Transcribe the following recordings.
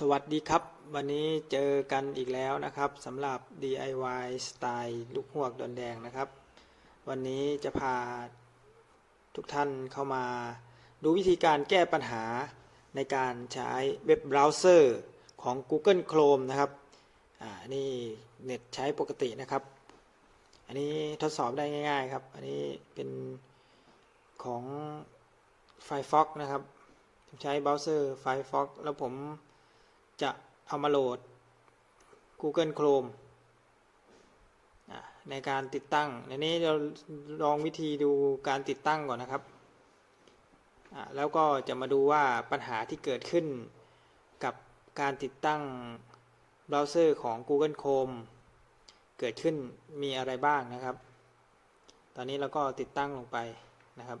สวัสดีครับ วันนี้เจอกันอีกแล้วนะครับสำหรับ DIY สไตล์ลูกหวกดอนแดงนะครับ วันนี้จะพาทุกท่านเข้ามา ดูวิธีการแก้ปัญหาในการใช้เว็บเบราว์เซอร์ของ Google Chrome นะครับอ่านี่เน็ตใช้ปกตินะครับ อันนี้ทดสอบได้ง่าย ๆ ครับ อันนี้เป็นของ Firefox นะครับผมใช้เบราว์เซอร์ Firefox แล้วผม จะเอามาโหลด Google Chrome ในการติดตั้งในนี้เราลองวิธีดูการติดตั้งก่อนนะครับ แล้วก็จะมาดูว่าปัญหาที่เกิดขึ้นกับการติดตั้งเบราว์เซอร์ของ Google Chrome เกิดขึ้นมีอะไรบ้างนะครับ ตอนนี้เราก็ติดตั้งลงไปนะครับ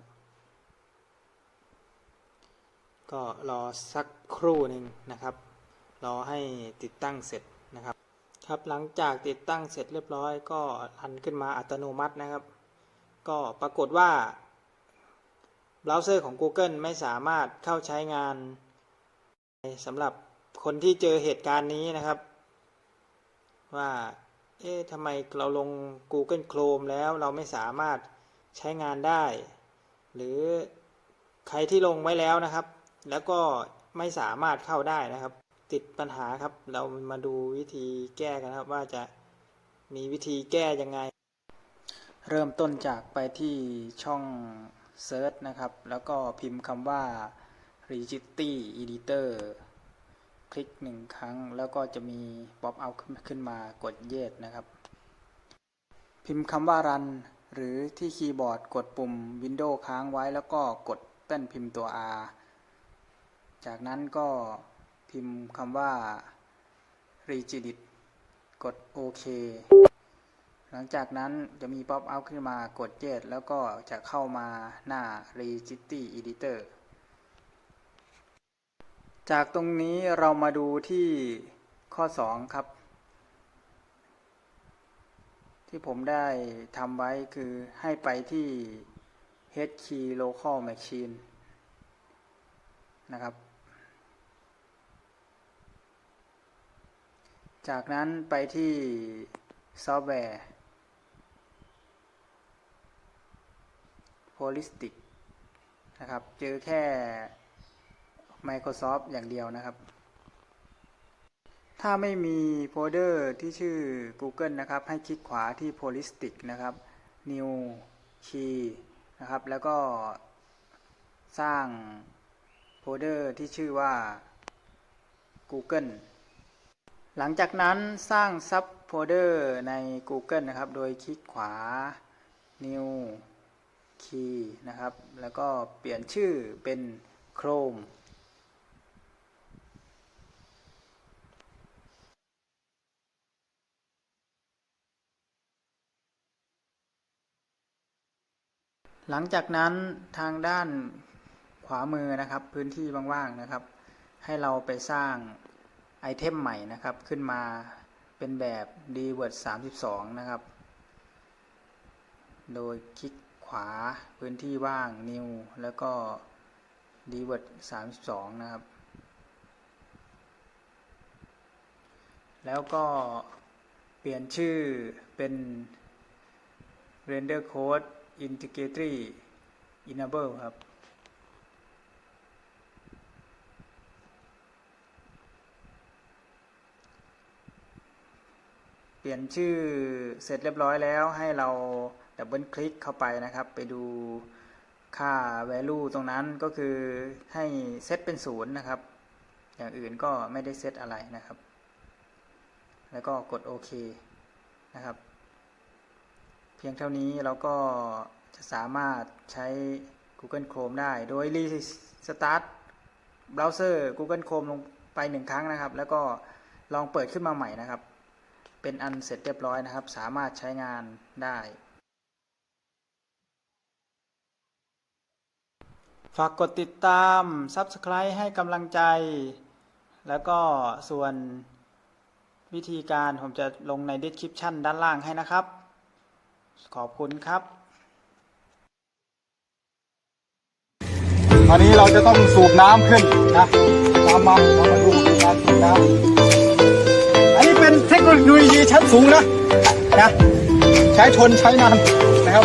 ก็รอสักครู่หนึ่งนะครับ รอให้ติดตั้งเสร็จนะครับ ครับหลังจากติดตั้งเสร็จเรียบร้อย ก็รันขึ้นมาอัตโนมัตินะครับ ก็ปรากฏว่าเบราว์เซอร์ของ Google ไม่สามารถเข้าใช้งานสำหรับคนที่เจอเหตุการณ์นี้นะครับ ว่าเอ๊ะทำไมเราลง Google Chrome แล้วเราไม่สามารถใช้งานได้ หรือใครที่ลงไว้แล้วนะครับ แล้วก็ไม่สามารถเข้าได้นะครับ ติดปัญหาครับ เรามาดูวิธีแก้กันครับว่าจะมีวิธีแก้ยังไง เริ่มต้นจากไปที่ช่อง Search นะครับ แล้วก็พิมพ์คำว่า Registry Editor คลิกหนึ่งครั้ง แล้วก็จะมีป๊อปเอาขึ้นมากด Yes นะครับ พิมพ์คำว่า Run หรือที่คีย์บอร์ดกดปุ่ม Windows ค้างไว้แล้วก็กดแป้นพิมพ์ตัว R จากนั้นก็ พิมพ์คำว่า regedit กดโอเคหลังจากนั้นจะมี ป๊อปอัพขึ้นมากด Yes แล้วก็จะเข้ามาหน้า registry editor จากตรงนี้เรามาดูที่ข้อ 2 ครับ ที่ผมได้ทำไว้คือให้ไปที่ h key local machine นะครับ จากนั้นไปที่ซอฟต์แวร์ Holistic นะครับ เจอแค่ Microsoft อย่างเดียวนะครับ ถ้าไม่มีโฟลเดอร์ที่ชื่อ Google นะครับ ให้คลิกขวาที่ Holistic นะครับ New Key นะครับ แล้วก็สร้างโฟลเดอร์ที่ชื่อว่า Google หลังจากนั้นสร้างซับโฟลเดอร์ใน Google นะครับ โดยคลิกขวา New Key นะครับ แล้วก็เปลี่ยนชื่อเป็น Chrome หลังจากนั้นทางด้านขวามือนะครับ พื้นที่ว่างๆนะครับ ให้เราไปสร้าง ไอเทมใหม่นะครับ ขึ้นมาเป็นแบบ dword 32 นะครับ โดยคลิกขวาพื้นที่ว่าง new แล้วก็ dword 32 นะครับ แล้วก็เปลี่ยนชื่อเป็น render code integrity enable ครับ ปลี่ยนชื่อเสร็จเรียบร้อยแล้วให้เราดับเบิลคลิกเข้าไปนะครับ ไปดูค่า value ตรงนั้นก็คือให้เซตเป็นศูนย์นะครับ อย่างอื่นก็ไม่ได้เซตอะไรนะครับ แล้วก็กดโอเคนะครับ เพียงเท่านี้เราก็จะสามารถใช้ Google Chrome ได้ โดยรีสตาร์ทเบราว์เซอร์ Google Chrome ลงไปหนึ่งครั้งนะครับ แล้วก็ลองเปิดขึ้นมาใหม่นะครับ เป็นอันเสร็จเรียบร้อยนะครับ สามารถใช้งานได้ ฝากกดติดตาม Subscribe ให้กำลังใจ แล้วก็ส่วนวิธีการผมจะลงใน description ด้านล่างให้นะครับ ขอบคุณครับอันนี้เราจะต้องสูบน้ำขึ้นนะตามมาเรามาดูการสูบนะ เทคโนโลยีชั้นสูงนะนะใช้ทนใช้นานนะครับ